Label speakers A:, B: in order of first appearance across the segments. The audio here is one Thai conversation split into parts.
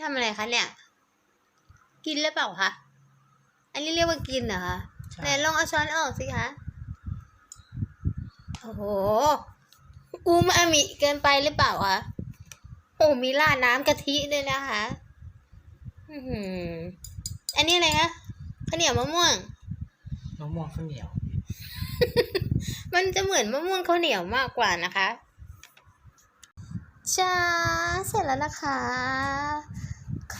A: ทำอะไรคะเนี่ย กินหรือเปล่าคะ อันนี้เรียกว่ากินเหรอคะ
B: ใช่
A: ไหนลองเอาช้อนออกสิคะ โอ้โห อูมามิเกินไปหรือเปล่าคะ โอ้มีราดน้ำกะทิด้วยนะคะ อือหือ อันนี้อะไรคะข้าวเหนียวมะม่วง
B: มะม่วงข้าวเหนียว
A: มันจะเหมือนมะม่วงข้าวเหนียวมากกว่านะคะ จ้า เสร็จแล้วนะคะ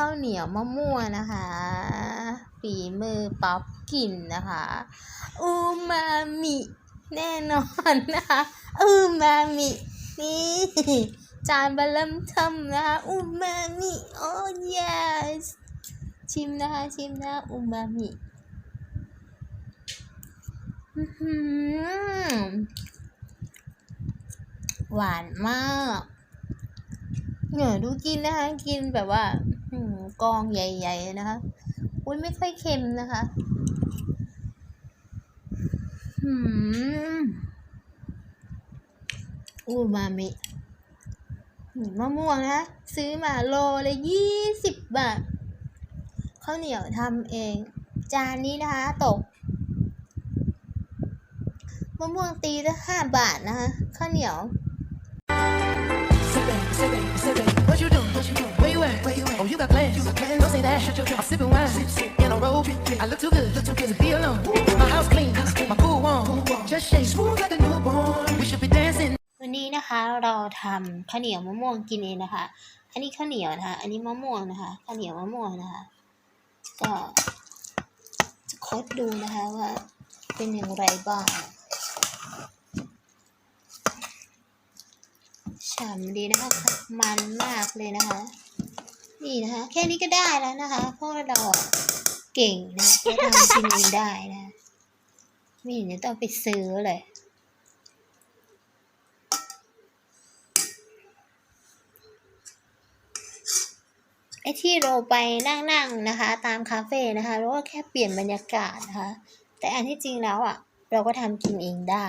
A: ข้าวเหนียวมะม่วงนะคะฝีมือป๊อปกินนะคะอูมามิแน่นอนนะคะอูมามินี่จานบะเริ่มทำนะคะอูมามิโอ้ yes ชิมนะคะชิมนะอูมามิอื้อหือหวานมากเหนือดูกินนะคะ กินแบบว่า กองใหญ่ ๆ นะคะ อุ้ยไม่ค่อยเค็มนะคะหืมอูมามิมมะม่วงนะคะซื้อมาโลละยี่สิบบาทข้าวเหนียวทำเอง จานนี้นะคะตกมะม่วงตีละห้าบาทนะคะข้าวเหนียว
C: Where you at? Oh, you got plans. Don't say that. I'm sipping wine in a robe. I look too good. Look too good to be alone. My house clean, my pool warm. Just shake smooth like a newborn. We should be dancing.
A: วันนี้นะคะเราทำข้าวเหนียวมะม่วงกินเองนะคะ อันนี้ข้าวเหนียวนะคะ อันนี้มะม่วงนะคะ ข้าวเหนียวมะม่วงนะคะ ก็จะคดดูนะคะว่าเป็นอย่างไรบ้างฉ่ำดีนะคะ มันมากเลยนะคะ นี่นะคะ แค่นี้ก็ได้แล้วนะคะเพราะว่าเราอะเก่งนะเราทำกินเองได้นะไม่เห็นจะต้องไปซื้อเลยไอ้ที่เราไปนั่งๆนะคะ ตามคาเฟ่นะคะเราก็แค่เปลี่ยนบรรยากาศนะคะ แต่อันที่จริงแล้วอะ เราก็ทำกินเองได้